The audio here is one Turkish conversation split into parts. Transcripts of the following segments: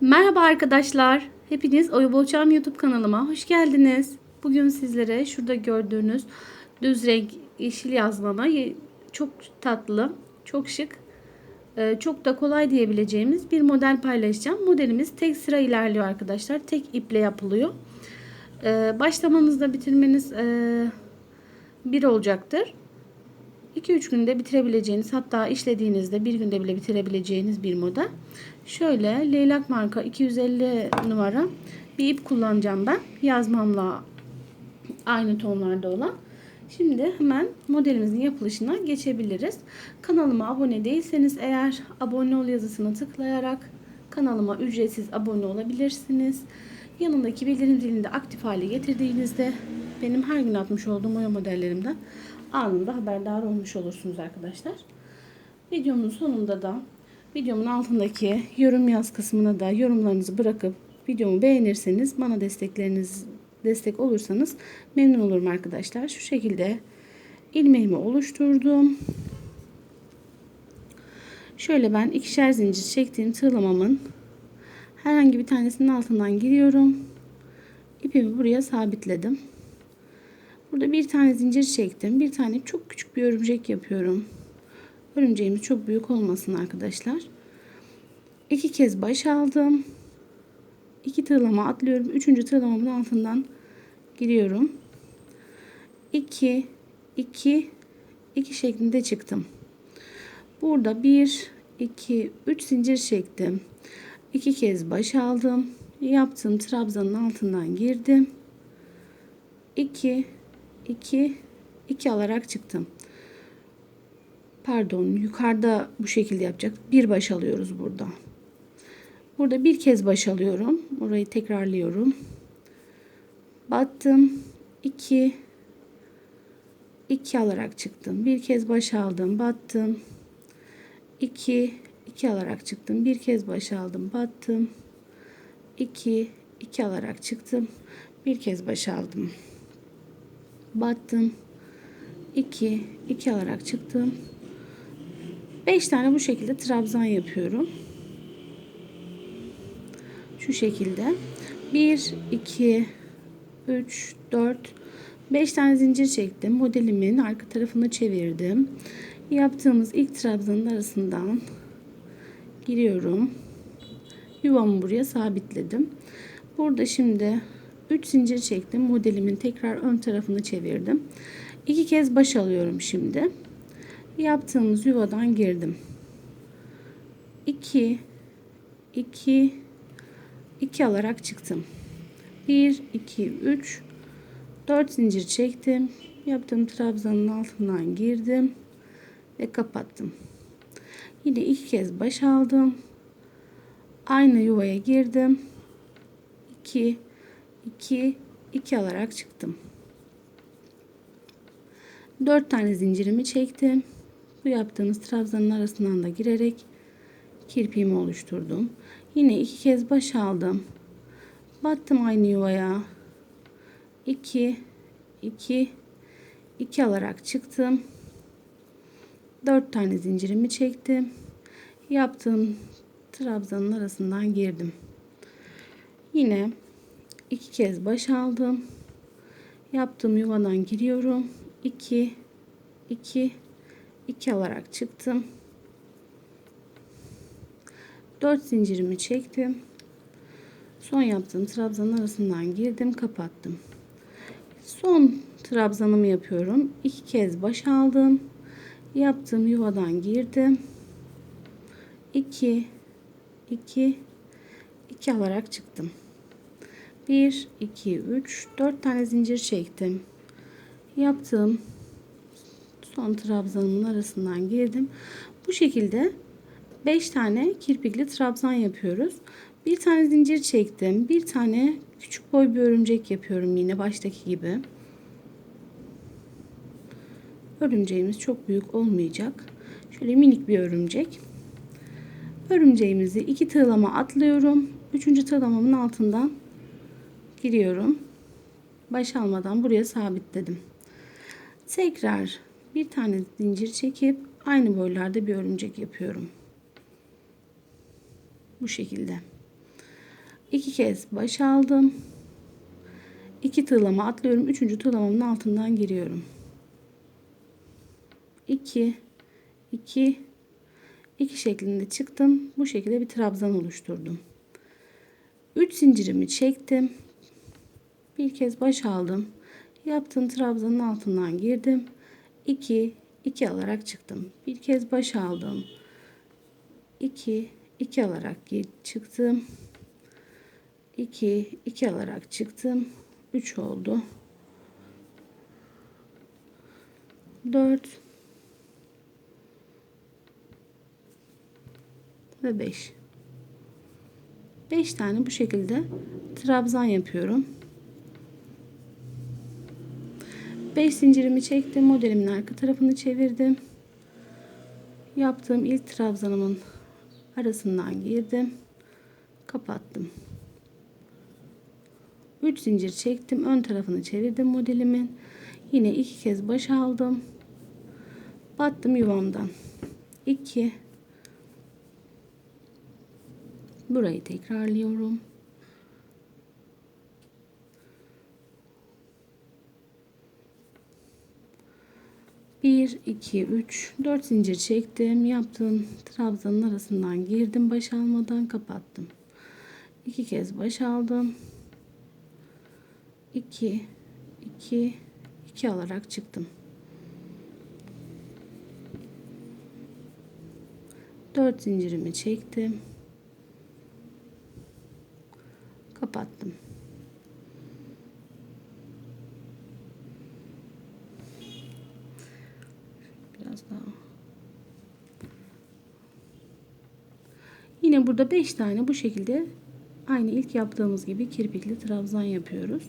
Merhaba arkadaşlar. Hepiniz Oya Boğçam YouTube kanalıma hoş geldiniz. Bugün sizlere şurada gördüğünüz düz renk yeşil yazmama çok tatlı, çok şık, e, çok da kolay diyebileceğimiz bir model paylaşacağım. Modelimiz tek sıra ilerliyor arkadaşlar. Tek iple yapılıyor. E, Başlamanızda bitirmeniz e, bir olacaktır. 2-3 günde bitirebileceğiniz hatta işlediğinizde bir günde bile bitirebileceğiniz bir model. Şöyle leylak marka 250 numara bir ip kullanacağım ben. Yazmamla aynı tonlarda olan. Şimdi hemen modelimizin yapılışına geçebiliriz. Kanalıma abone değilseniz eğer abone ol yazısını tıklayarak kanalıma ücretsiz abone olabilirsiniz. Yanındaki bildirim zilini de aktif hale getirdiğinizde benim her gün atmış olduğum oya modellerimden anında haberdar olmuş olursunuz arkadaşlar. Videomun sonunda da videomun altındaki yorum yaz kısmına da yorumlarınızı bırakıp videomu beğenirseniz bana destekleriniz destek olursanız memnun olurum arkadaşlar. Şu şekilde ilmeğimi oluşturdum. Şöyle ben ikişer zincir çektiğim tığlamamın herhangi bir tanesinin altından giriyorum. İpimi buraya sabitledim. Burada bir tane zincir çektim. Bir tane çok küçük bir örümcek yapıyorum. Örümceğimiz çok büyük olmasın arkadaşlar. İki kez baş aldım. İki tığlama atlıyorum. Üçüncü tığlamamın altından giriyorum. 2 2 2 şeklinde çıktım. Burada 1 2 3 zincir çektim. İki kez baş aldım. Yaptığım trabzanın altından girdim. 2 2 2 alarak çıktım. Pardon, yukarıda bu şekilde yapacak. Bir baş alıyoruz burada. Burada bir kez baş alıyorum. Orayı tekrarlıyorum. Battım. 2 2 alarak çıktım. Bir kez baş aldım, battım. 2 2 alarak çıktım. Bir kez baş aldım, battım. 2 2 alarak çıktım. Bir kez baş aldım. Battım. 2 2 alarak çıktım. 5 tane bu şekilde trabzan yapıyorum. Şu şekilde. 1 2 3 4 5 tane zincir çektim. Modelimin arka tarafını çevirdim. Yaptığımız ilk trabzanın arasından giriyorum. Yuvamı buraya sabitledim. Burada şimdi 3 zincir çektim. Modelimin tekrar ön tarafını çevirdim. 2 kez baş alıyorum şimdi. Yaptığımız yuvadan girdim. 2 2 2 alarak çıktım. 1 2 3 4 zincir çektim. Yaptığım trabzanın altından girdim ve kapattım. Yine iki kez baş aldım. Aynı yuvaya girdim. 2 2 2 alarak çıktım. 4 tane zincirimi çektim. Bu yaptığımız trabzanın arasından da girerek kirpiğimi oluşturdum. Yine iki kez baş aldım. Battım aynı yuvaya. 2 2 2 alarak çıktım. 4 tane zincirimi çektim. Yaptığım trabzanın arasından girdim. Yine iki kez baş aldım. Yaptığım yuvadan giriyorum. 2 2 2 alarak çıktım. 4 zincirimi çektim. Son yaptığım trabzanın arasından girdim, kapattım. Son trabzanımı yapıyorum. 2 kez baş aldım. Yaptığım yuvadan girdim. 2 2 2 alarak çıktım. 1 2 3 4 tane zincir çektim. Yaptığım son trabzanımın arasından girdim. Bu şekilde 5 tane kirpikli trabzan yapıyoruz. Bir tane zincir çektim. Bir tane küçük boy bir örümcek yapıyorum yine baştaki gibi. Örümceğimiz çok büyük olmayacak. Şöyle minik bir örümcek. Örümceğimizi iki tığlama atlıyorum. Üçüncü tığlamamın altından giriyorum. Baş almadan buraya sabitledim. Tekrar bir tane zincir çekip aynı boylarda bir örümcek yapıyorum. Bu şekilde. iki kez baş aldım. İki tığlama atlıyorum. Üçüncü tığlamamın altından giriyorum. 2 2 2 şeklinde çıktım. Bu şekilde bir trabzan oluşturdum. 3 zincirimi çektim. Bir kez baş aldım. Yaptığım trabzanın altından girdim. 2 2 alarak çıktım. Bir kez baş aldım. 2 2 alarak çıktım. 2 2 alarak çıktım. 3 oldu. 4 ve 5. 5 tane bu şekilde trabzan yapıyorum. 5 zincirimi çektim. Modelimin arka tarafını çevirdim. Yaptığım ilk trabzanımın arasından girdim. Kapattım. 3 zincir çektim. Ön tarafını çevirdim modelimin. Yine iki kez baş aldım. Battım yuvamdan. 2 Burayı tekrarlıyorum. Bir, iki, üç, dört zincir çektim. Yaptığım trabzanın arasından girdim. Baş almadan kapattım. İki kez baş aldım. İki, iki, iki alarak çıktım. Dört zincirimi çektim. kapattım. Biraz daha. Yine burada 5 tane bu şekilde aynı ilk yaptığımız gibi kirpikli trabzan yapıyoruz.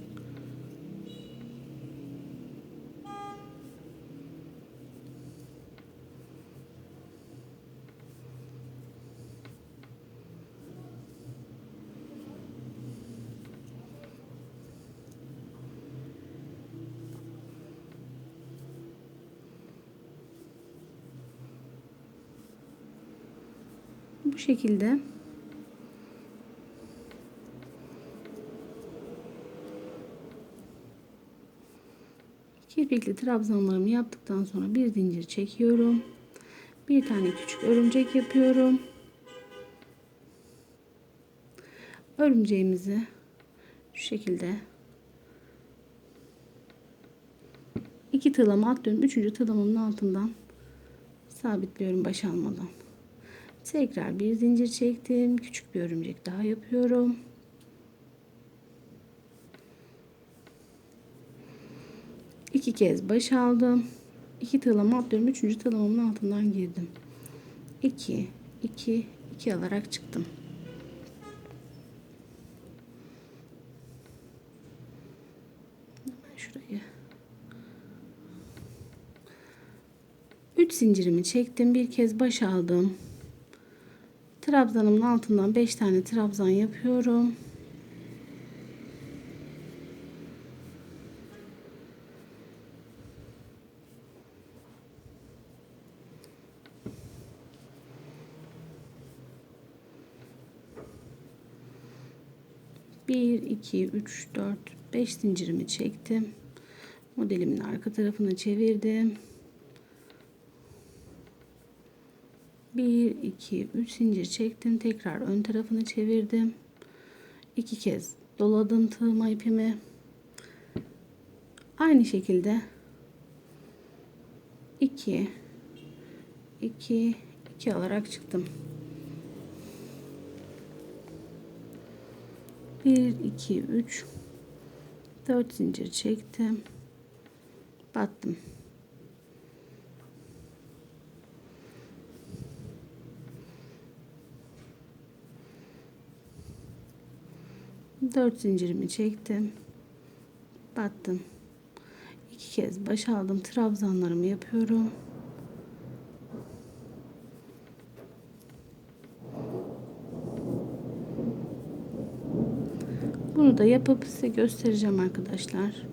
Şekilde kirpikli trabzanlarımı yaptıktan sonra bir zincir çekiyorum. Bir tane küçük örümcek yapıyorum. Örümceğimizi şu şekilde iki tığlama atlıyorum. Üçüncü tığlamamın altından sabitliyorum baş almadan. Tekrar bir zincir çektim. Küçük bir örümcek daha yapıyorum. İki kez baş aldım. İki tığlama atlıyorum. Üçüncü tığlamamın altından girdim. İki, iki, iki alarak çıktım. Şurayı. Üç zincirimi çektim. Bir kez baş aldım. Trabzanımın altından 5 tane trabzan yapıyorum. Bir, iki, üç, dört, beş zincirimi çektim. Modelimin arka tarafını çevirdim. 1 2 3 zincir çektim. Tekrar ön tarafını çevirdim. İki kez doladım tığma ipimi. Aynı şekilde. 2 2 2 alarak çıktım. 1 2 3 4 zincir çektim. Battım 4 zincirimi çektim. Battım. iki kez baş aldım. Trabzanlarımı yapıyorum. Bunu da yapıp size göstereceğim arkadaşlar.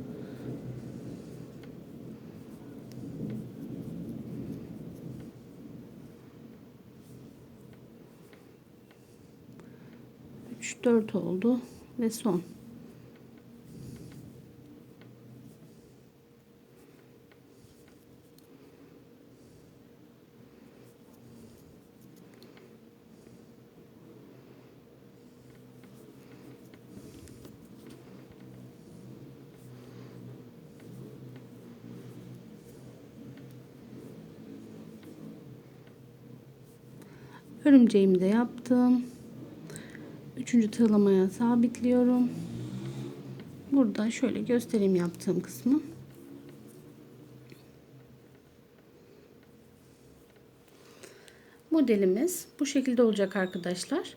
Üç, 4 oldu ve son. Örümceğimi de yaptım. Üçüncü tığlamaya sabitliyorum. Burada şöyle göstereyim yaptığım kısmı. Modelimiz bu şekilde olacak arkadaşlar.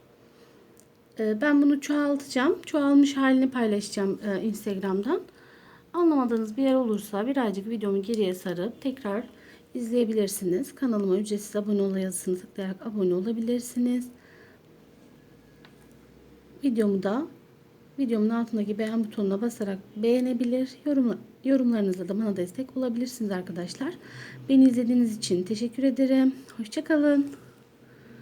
Ee, Ben bunu çoğaltacağım. Çoğalmış halini paylaşacağım e, Instagram'dan. Anlamadığınız bir yer olursa birazcık videomu geriye sarıp tekrar izleyebilirsiniz. Kanalıma ücretsiz abone ol tıklayarak abone olabilirsiniz. Videomu da videomun altındaki beğen butonuna basarak beğenebilir. Yorumla, yorumlarınızla da bana destek olabilirsiniz arkadaşlar. Beni izlediğiniz için teşekkür ederim. Hoşçakalın.